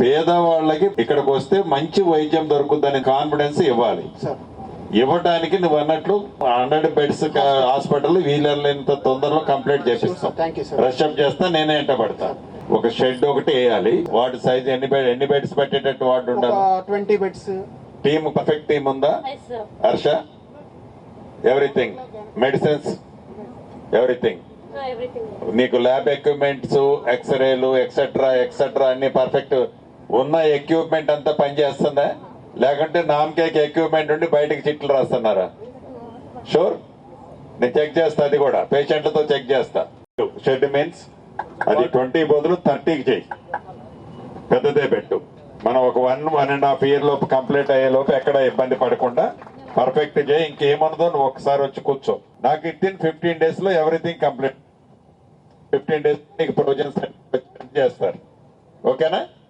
పేదవాళ్ళకి ఇక్కడికి వస్తే మంచి వైద్యం దొరుకుతుందనే కాన్ఫిడెన్స్ ఇవ్వాలి. సార్ ఇవ్వడానికి నువ్వు అన్నట్లు హండ్రెడ్ బెడ్స్ హాస్పిటల్ వీలర్లేంత తొందరలో కంప్లీట్ చేపిస్తాం. రషప్ చేస్తా నేనే ఎంట పడతా. ఒక షెడ్ ఒకటి వేయాలి. వార్డు సైజ్ ఎన్ని బెడ్ ఎన్ని బెడ్స్ పెట్టేటట్టు వార్డు ఉండాలి? Twenty beds. Team perfect team ఉందా? Yes, sir. Harsha? Everything medicines everything. నీకు ల్యాబ్ ఎక్విప్మెంట్స్ ఎక్స్రేలు ఎక్సెట్రా ఎక్సెట్రా అన్ని పర్ఫెక్ట్ ఉన్న ఎక్విప్మెంట్ అంతా పనిచేస్తుందా లేకుంటే నామకేక్ ఎక్విప్మెంట్ ఉండి బయటకి చిట్లు రాస్తున్నారా? షూర్ నేను చెక్ చేస్తా అది కూడా. పేషెంట్లతో చెక్ చేస్తా. షెడ్ మీన్స్ అది ట్వంటీ బదులు థర్టీకి చెయ్యి పెద్దదే పెట్టు. మనం ఒక one one and half year లోపు కంప్లీట్ అయ్యే లోపు ఎక్కడ ఇబ్బంది పడకుండా పర్ఫెక్ట్ చేయి. ఇంకేమన్నదో నువ్వు ఒకసారి వచ్చి కూర్చో. నాకు ఇన్ ఫిఫ్టీన్ డేస్లో ఎవ్రీథింగ్ కంప్లీట్ ఫిఫ్టీన్ డేస్ నీకు ప్రొవిజన్స్ చేస్తారు. ఓకేనా